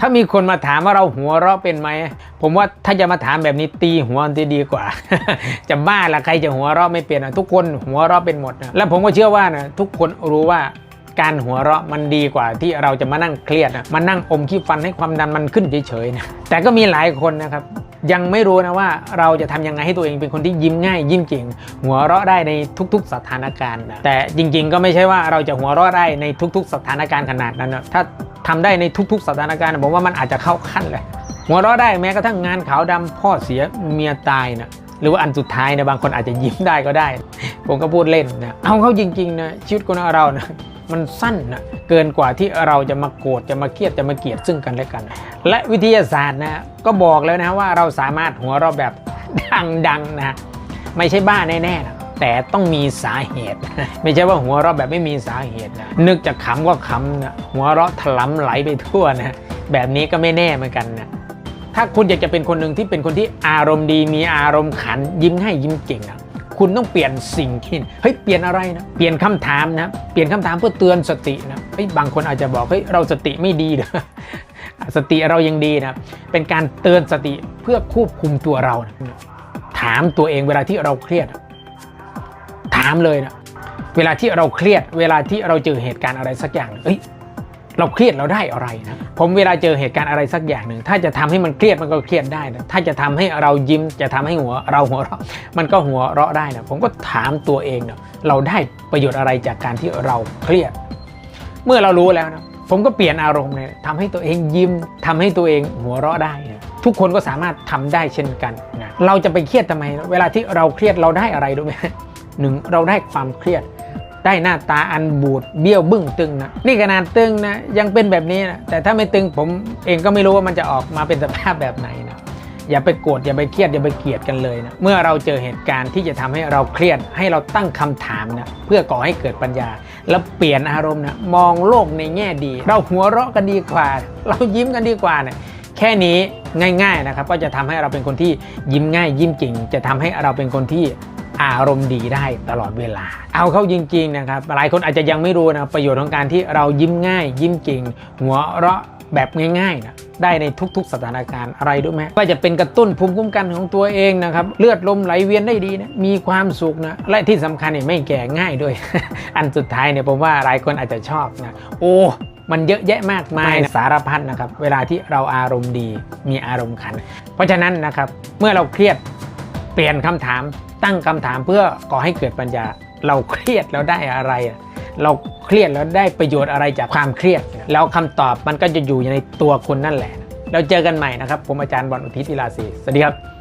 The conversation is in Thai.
ถ้ามีคนมาถามว่าเราหัวเราะเป็นไหม ผมว่าถ้าจะมาถามแบบนี้ตีหัวจะดีกว่า จะบ้าละใครจะหัวเราะไม่เป็นอะทุกคนหัวเราะเป็นหมดนะแล้วผมก็เชื่อว่านะทุกคนรู้ว่าการหัวเราะมันดีกว่าที่เราจะมานั่งเครียดนะมานั่งอมขี้ฟันให้ความดันมันขึ้นเฉยๆนะแต่ก็มีหลายคนนะครับ ยังไม่รู้นะว่าเราจะทำยังไงให้ตัวเองเป็นคนที่ยิ้มง่าย ยิ้มเก่ง หัวเราะได้ในทุก ๆ สถานการณ์นะแต่จริง ๆ ก็ไม่ใช่ว่าเราจะหัวเราะได้ในทุก ๆ สถานการณ์ขนาดนั้นนะถ้าทำได้ในทุก ๆ สถานการณ์ผมว่ามันอาจจะเข้าขั้นเลยหัวเราะได้แม้กระทั่งงานขาวดำพ่อเสียเมียตายนะหรือว่าอันสุดท้ายนะบางคนอาจจะยิ้มได้ก็ได้ ผมก็พูดเล่นนะเอาเข้าจริงๆนะชีวิตคนเรานะ มันสั้นนะเกินกว่าที่เราจะมาโกรธจะมาเครียดจะมาเกลียดซึ่งกันและกัน และวิทยาศาสตร์นะก็บอกแล้วนะว่าเราสามารถหัวเราะแบบดังๆนะไม่ใช่บ้าแน่ๆนะแต่ต้องมีสาเหตุ ไม่ใช่ว่าหัวเราะแบบไม่มีสาเหตุนะนึกจะขำก็ขำนะหัวเราะถลำไหลไปทั่วนะแบบนี้ก็ไม่แน่เหมือนกันนะถ้าคุณอยากจะเป็นคนหนึ่งที่เป็นคนที่อารมณ์ดีมีอารมณ์ขันยิ้มให้ยิ้มเก่งนะ คุณต้องเปลี่ยนสิ่งที่เฮ้ยเปลี่ยนอะไรนะเปลี่ยนคำถามนะเปลี่ยนคำถามเพื่อเตือนสตินะเฮ้ยบางคนอาจจะบอกเฮ้ยเราสติไม่ดีนะสติเรายังดีนะเป็นการเตือนสติเพื่อควบคุมตัวเรานะถามตัวเองเวลาที่เราเครียด ถามเลยนะเวลาที่เราเครียด เวลาที่เราเจอเหตุการณ์อะไรสักอย่างเอ้ย เราเครียดเราได้อะไรนะผมเวลาเจอเหตุการณ์อะไรสักอย่างหนึ่ง ถ้าจะทำให้มันเครียดมันก็เครียดได้นะถ้าจะทำให้เรายิ้มจะทำให้หัวเราหัวเราะมันก็หัวเราะได้นะผมก็ถามตัวเองเนะเราได้ประโยชน์อะไรจากการที่เราเครียด เมื่อเรารู้แล้วนะผมก็เปลี่ยนอารมณ์เลยทำให้ตัวเองยิ้มทำให้ตัวเองหัวเราะได้นะทุกคนก็สามารถทำได้เช่นกันนะเราจะไปเครียดทำไม เวลาที่เราเครียดเราได้อะไรรู้ไหมหนึ่งเราได้ความเครียด ได้หน้าตาอันบูดเบี้ยวบึ้งตึงนะนี่ขนาดตึงนะยังเป็นแบบนี้นะแต่ถ้าไม่ตึงผมเองก็ไม่รู้ว่ามันจะออกมาเป็นสภาพแบบไหนนะอย่าไปโกรธอย่าไปเครียดอย่าไปเกลียดกันเลยนะเมื่อเราเจอเหตุการณ์ที่จะทำให้เราเครียดให้เราตั้งคำถามนะเพื่อก่อให้เกิดปัญญา แล้วเปลี่ยนอารมณ์นะมองโลกในแง่ดี เราหัวเราะกันดีกว่า เรายิ้มกันดีกว่านะแค่นี้ง่ายๆนะครับก็จะทำให้เราเป็นคนที่ยิ้มง่ายยิ้มจริง จะทำให้เราเป็นคนที่ อารมณ์ดีได้ตลอดเวลา เอาเข้าจริงๆนะครับหลายคนอาจจะยังไม่รู้นะประโยชน์ของการที่เรายิ้มง่าย ยิ้มเก่ง หัวเราะแบบง่ายๆนะได้ในทุกๆ สถานการณ์อะไรรู้ไหมว่าจะเป็นกระตุ้นภูมิคุ้มกันของตัวเองนะครับเลือดลมไหลเวียนได้ดีนะมีความสุขนะและที่สำคัญเนี่ยไม่แก่ง่ายด้วย อันสุดท้ายเนี่ยผมว่าหลายคนอาจจะชอบนะโอ้มันเยอะแยะมากมายนะสารพัดนะครับ เวลาที่เราอารมณ์ดีมีอารมณ์ขัน เพราะฉะนั้นนะครับเมื่อเราเครียดเปลี่ยนคำถาม ตั้งคำถามเพื่อก่อให้เกิดปัญญา เราเครียดแล้วได้อะไร เราเครียดแล้วได้ประโยชน์อะไรจากความเครียด แล้วคำตอบมันก็จะอยู่ในตัวคนนั่นแหละ เราเจอกันใหม่นะครับ ผมอาจารย์บอลอุทิศวิลาศรีสวัสดีครับ